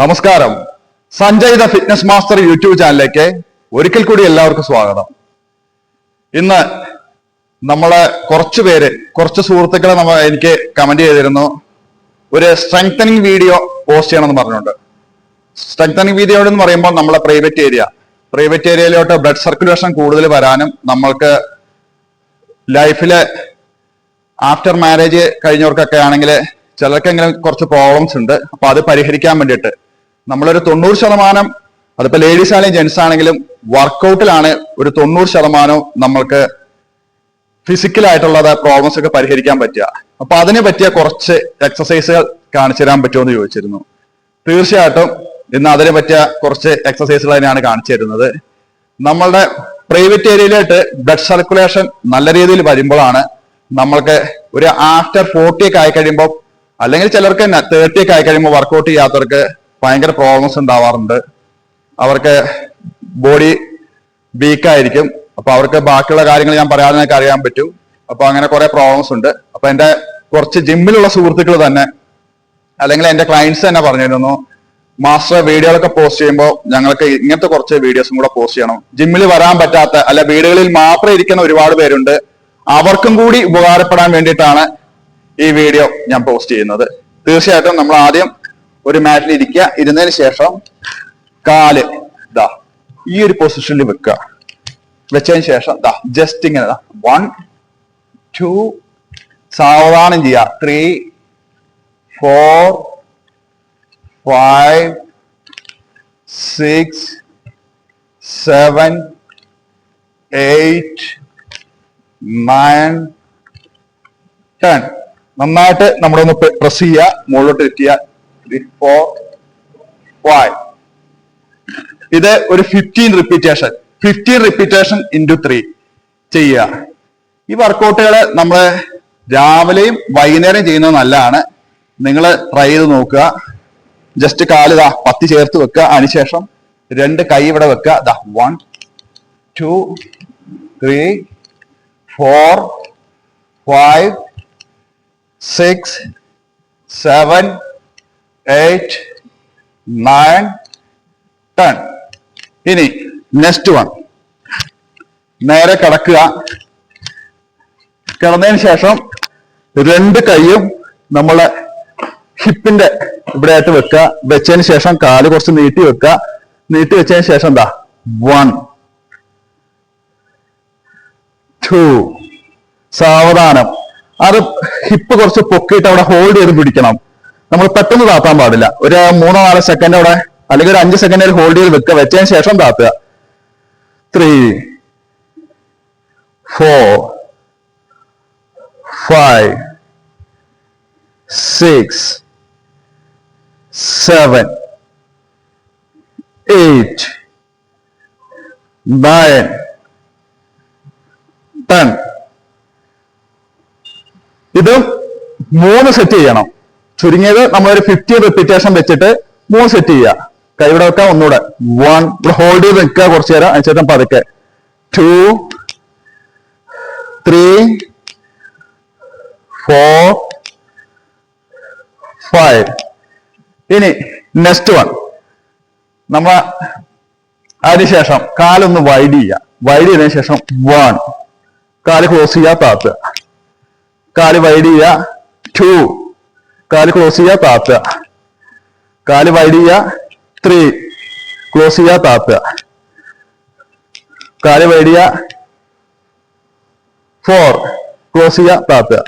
നമസ്കാരം. Sanjay the fitness master YouTube ചാനലിലേക്ക് ഒരിക്കൽ കൂടി എല്ലാവർക്കും സ്വാഗതം. ഇന്ന് നമ്മളെ കുറച്ച് പേര് കുറച്ച് സുഹൃത്തുക്കളെ നമ്മ എനിക്ക് കമന്റ് ചെയ്തിരുന്നു. ഒരു സ്ട്രെങ്തനിങ് വീഡിയോ പോസ്റ്റ് ചെയ്യണമെന്ന് പറഞ്ഞുകൊണ്ട്. സ്ട്രെങ്തനിങ് വീഡിയോ എന്ന് പറയുമ്പോൾ നമ്മളെ പ്രൈവറ്റ് ഏരിയ പ്രൈവറ്റ് ഏരിയയിലോട്ട് ബ്ലഡ് സർക്കുലേഷൻ കൂടുതൽ വരാനും നമ്മൾക്ക് ലൈഫിലെ ആഫ്റ്റർ മാരേജ് കഴിഞ്ഞവർക്കൊക്കെ ആണെങ്കിൽ ചിലർക്കെങ്കിലും കുറച്ച് പ്രോബ്ലംസ് ഉണ്ട്. അപ്പൊ അത് പരിഹരിക്കാൻ വേണ്ടിയിട്ട് നമ്മളൊരു തൊണ്ണൂറ് ശതമാനം അതിപ്പോ ലേഡീസ് ആണെങ്കിലും ജെന്റ്സ് ആണെങ്കിലും വർക്കൗട്ടിലാണ് ഒരു തൊണ്ണൂറ് ശതമാനം നമ്മൾക്ക് ഫിസിക്കൽ ആയിട്ടുള്ള പ്രോബ്ലംസ് ഒക്കെ പരിഹരിക്കാൻ പറ്റുക. അപ്പൊ അതിനെ പറ്റിയ കുറച്ച് എക്സസൈസുകൾ കാണിച്ചു തരാൻ പറ്റുമോ എന്ന് ചോദിച്ചിരുന്നു. തീർച്ചയായിട്ടും ഇന്ന് അതിനെ പറ്റിയ കുറച്ച് എക്സസൈസുകൾ തന്നെയാണ് കാണിച്ചു തരുന്നത്. നമ്മളുടെ പ്രൈവറ്റ് ഏരിയയിലായിട്ട് ബ്ലഡ് സർക്കുലേഷൻ നല്ല രീതിയിൽ വരുമ്പോഴാണ് നമ്മൾക്ക് ഒരു ആഫ്റ്റർ ഫോർട്ടി ഒക്കെ ആയി കഴിയുമ്പോൾ അല്ലെങ്കിൽ ചിലർക്ക് തേർട്ടി ഒക്കെ ആയി കഴിയുമ്പോൾ വർക്കൗട്ട് ചെയ്യാത്തവർക്ക് ഭയങ്കര പ്രോബ്ലംസ് ഉണ്ടാവാറുണ്ട്. അവർക്ക് ബോഡി വീക്കായിരിക്കും അപ്പൊ അവർക്ക് ബാക്കിയുള്ള കാര്യങ്ങൾ ഞാൻ പറയാതെ എനിക്ക് അറിയാൻ പറ്റും. അപ്പൊ അങ്ങനെ കുറെ പ്രോബ്ലംസ് ഉണ്ട്. അപ്പൊ എന്റെ കുറച്ച് ജിമ്മിലുള്ള സുഹൃത്തുക്കൾ തന്നെ അല്ലെങ്കിൽ എന്റെ ക്ലയൻസ് തന്നെ പറഞ്ഞിരുന്നു മാസ്റ്റർ വീഡിയോകളൊക്കെ പോസ്റ്റ് ചെയ്യുമ്പോൾ ഞങ്ങൾക്ക് ഇങ്ങനത്തെ കുറച്ച് വീഡിയോസും കൂടെ പോസ്റ്റ് ചെയ്യണം. ജിമ്മിൽ വരാൻ പറ്റാത്ത അല്ല വീടുകളിൽ മാത്രം ഇരിക്കുന്ന ഒരുപാട് പേരുണ്ട്. അവർക്കും കൂടി ഉപകാരപ്പെടാൻ വേണ്ടിയിട്ടാണ് ഈ വീഡിയോ ഞാൻ പോസ്റ്റ് ചെയ്യുന്നത്. തീർച്ചയായിട്ടും നമ്മൾ ആദ്യം ഒരു മാറ്റിൽ ഇരിക്കുക. ഇരുന്നതിന് ശേഷം കാൽ ദാ ഈ ഒരു പൊസിഷനിൽ വെക്കുക. വെച്ചതിന് ശേഷം ദാ ജസ്റ്റ് ഇങ്ങനെ വൺ ടു സാവധാനം ചെയ്യുക. Three four five six seven eight nine ten നന്നായിട്ട് നമ്മളൊന്ന് പ്രസ് ചെയ്യുക. മുകളിലോട്ട് എത്തിയ ത്രീ ഫോർ ഫൈവ് ഇത് ഒരു fifteen repetition fifteen repetition into three ചെയ്യുക. ഈ വർക്കൗട്ടുകൾ നമ്മൾ രാവിലെയും വൈകുന്നേരം ചെയ്യുന്നത് നല്ലതാണ്. നിങ്ങൾ ട്രൈ ചെയ്ത് നോക്കുക. ജസ്റ്റ് കാൽ ഇതാ പത്തി ചേർത്ത് വെക്കുക. അതിനുശേഷം രണ്ട് കൈ ഇവിടെ വെക്കുക. ദാ one two three four five six seven eight nine ten ഇനി നെക്സ്റ്റ് വൺ നേരെ കിടക്കുക. കിടന്നതിന് ശേഷം രണ്ട് കൈയും നമ്മളെ ഹിപ്പിന്റെ ഇവിടെ ആയിട്ട് വെക്കുക. വെച്ചതിന് ശേഷം കാൽ കുറച്ച് നീട്ടി വെക്കുക. നീട്ടി വെച്ചതിന് ശേഷം എന്താ? വൺ ടു സാവധാനം. അത് ഹിപ്പ് കുറച്ച് പൊക്കിയിട്ട് അവിടെ ഹോൾഡ് ചെയ്ത് പിടിക്കണം. നമ്മൾ പെട്ടെന്ന് താത്താൻ പാടില്ല. ഒരു മൂന്നോ നാലോ സെക്കൻഡ് അവിടെ അല്ലെങ്കിൽ ഒരു അഞ്ച് സെക്കൻഡ് ഒരു ഹോൾഡ് ചെയ്ത് വെക്കുക. വെച്ചതിന് ശേഷം താത്തുക. Three four five six seven eight nine ten ഇത് മൂന്ന് സെറ്റ് ചെയ്യണം. ചുരുങ്ങിയത് നമ്മളൊരു ഫിഫ്റ്റി റിപ്പീറ്റേഷൻ വെച്ചിട്ട് മൂന്ന് സെറ്റ് ചെയ്യുക. കൈവിടെ വെക്കാം ഒന്നുകൂടെ. വൺ ഹോൾഡ് ചെയ്ത് നിൽക്കുക കുറച്ചു നേരം അതിനുശേഷം പതുക്കെ. ടു ത്രീ ഫോർ ഫൈവ് ഇനി നെക്സ്റ്റ് വൺ നമ്മ അതിനുശേഷം കാലൊന്ന് വൈഡ് ചെയ്യുക. വൈഡ് ചെയ്തതിനു ശേഷം വൺ കാൽ ക്ലോസ് ചെയ്യുക താത്തുക കാൽ വൈഡ് ചെയ്യുക. ടു കാൽ ക്ലോസ് ചെയ്യുക താത്തുക കാൽ വൈഡ് ചെയ്യുക ത്രീ ക്ലോസ് ചെയ്യുക താത്തുക കാൽ വൈഡ് ചെയ്യുക ഫോർ ക്ലോസ് ചെയ്യുക താത്തുക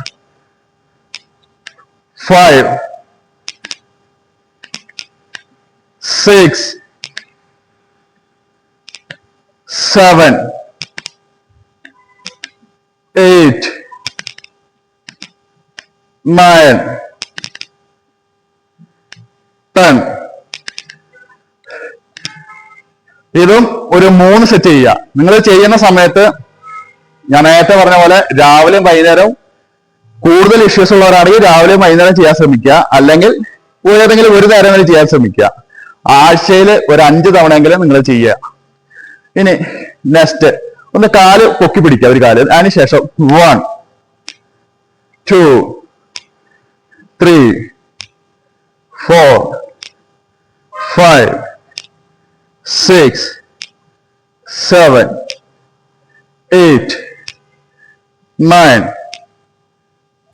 five six seven eight nine ten ഇതും ഒരു മൂന്ന് സെറ്റ് ചെയ്യുക. നിങ്ങൾ ചെയ്യുന്ന സമയത്ത് ഞാൻ നേരത്തെ പറഞ്ഞ പോലെ രാവിലെയും വൈകുന്നേരവും കൂടുതൽ ഇഷ്യൂസ് ഉള്ളവരാണെങ്കിൽ രാവിലെയും വൈകുന്നേരം ചെയ്യാൻ ശ്രമിക്കുക. അല്ലെങ്കിൽ ഏതെങ്കിലും ഒരു നേരം വരെ ചെയ്യാൻ ശ്രമിക്കുക. ആഴ്ചയിൽ ഒരു അഞ്ച് തവണയെങ്കിലും നിങ്ങൾ ചെയ്യുക. ഇനി നെക്സ്റ്റ് ഒന്ന് കാൽ പൊക്കി പിടിക്കുക ഒരു കാൽ. അതിനുശേഷം one two three four five, six, seven, eight, nine,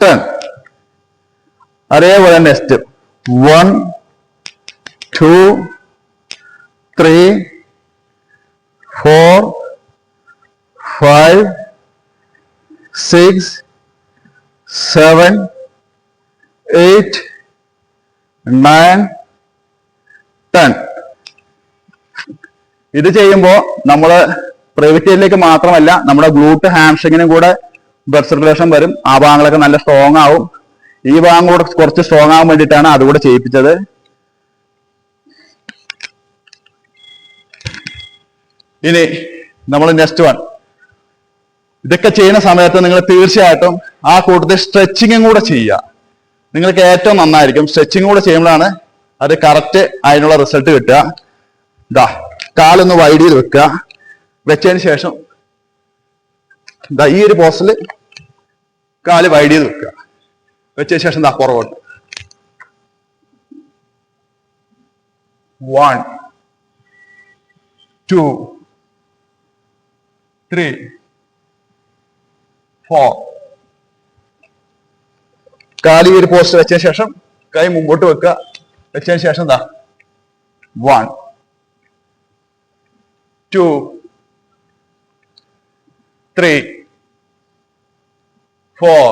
ten. അതേപോലെ next one two three four five six seven eight nine ten ഇത് ചെയ്യുമ്പോൾ നമ്മൾ പ്രൈവറ്റ് മാത്രമല്ല നമ്മുടെ ഗ്ലൂട്ട് ഹാംസ്ട്രിങ്ങിനും കൂടെ ബ്ലഡ് സർക്കുലേഷൻ വരും. ആ ഭാഗങ്ങളൊക്കെ നല്ല സ്ട്രോങ് ആവും. ഈ ഭാഗം കൂടെ കുറച്ച് സ്ട്രോങ് ആവാൻ വേണ്ടിയിട്ടാണ് അതുകൂടെ ചെയ്യിപ്പിച്ചത്. ഇനി നമ്മൾ നെക്സ്റ്റ് വൺ ഇതൊക്കെ ചെയ്യുന്ന സമയത്ത് നിങ്ങൾ തീർച്ചയായിട്ടും ആ കൂട്ടത്തിൽ സ്ട്രെച്ചിങ്ങും കൂടെ ചെയ്യുക. നിങ്ങൾക്ക് ഏറ്റവും നന്നായിരിക്കും. സ്ട്രെച്ചിങ് കൂടെ ചെയ്യുമ്പോഴാണ് അത് കറക്റ്റ് അതിനുള്ള റിസൾട്ട് കിട്ടുക. ഇതാ കാലൊന്ന് വൈഡ് ചെയ്ത് വെക്കുക. വെച്ചതിന് ശേഷം ഇതാ ഈ ഒരു പോസ്റ്റിൽ കാൽ വൈഡ് ചെയ്ത് വെക്കുക. വെച്ചതിന് ശേഷം ഇതാ പുറകോട്ട്. വൺ ടു ത്രീ ഫോർ കാലി ഒരു പോസ്റ്റ് വെച്ചതിന് ശേഷം കൈ മുമ്പോട്ട് വെക്കുക. വെച്ചതിന് ശേഷം എന്താ? One two three four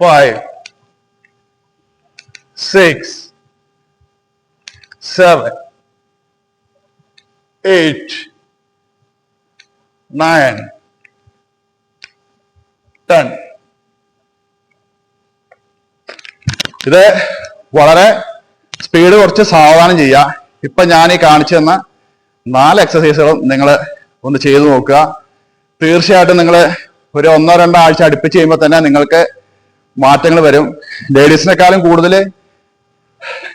five six seven eight nine ten ഇത് വളരെ സ്പീഡ് കുറച്ച് സാവധാനം ചെയ്യുക. ഇപ്പൊ ഞാൻ ഈ കാണിച്ചു തന്ന നാല് എക്സസൈസുകളും നിങ്ങൾ ഒന്ന് ചെയ്തു നോക്കുക. തീർച്ചയായിട്ടും നിങ്ങൾ ഒരു ഒന്നോ രണ്ടോ ആഴ്ച അടുപ്പിച്ച് ചെയ്യുമ്പോൾ തന്നെ നിങ്ങൾക്ക് മാറ്റങ്ങൾ വരും. ലേഡീസിനെക്കാളും കൂടുതൽ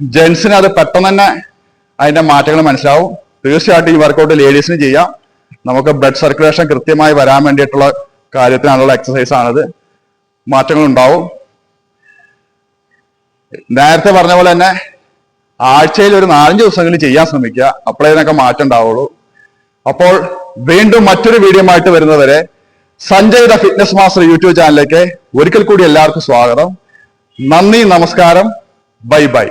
ജെൻസിന് അത് പെട്ടെന്ന് തന്നെ അതിന്റെ മാറ്റങ്ങൾ മനസ്സിലാവും. തീർച്ചയായിട്ടും ഈ വർക്കൗട്ട് ലേഡീസിന് ചെയ്യാം. നമുക്ക് ബ്ലഡ് സർക്കുലേഷൻ കൃത്യമായി വരാൻ വേണ്ടിയിട്ടുള്ള കാര്യത്തിനാണുള്ള എക്സസൈസ് ആണത്. മാറ്റങ്ങൾ ഉണ്ടാവും നേരത്തെ പറഞ്ഞ പോലെ തന്നെ ആഴ്ചയിൽ ഒരു നാലഞ്ച് ദിവസങ്ങളിൽ ചെയ്യാൻ ശ്രമിക്കുക. അപ്പോഴേ ഇതിനൊക്കെ മാറ്റം ഉണ്ടാവുള്ളൂ. അപ്പോൾ വീണ്ടും മറ്റൊരു വീഡിയോ ആയിട്ട് വരുന്നവരെ Sanjay the fitness master YouTube ചാനലിലേക്ക് ഒരിക്കൽ കൂടി എല്ലാവർക്കും സ്വാഗതം. നന്ദി നമസ്കാരം. Bye bye.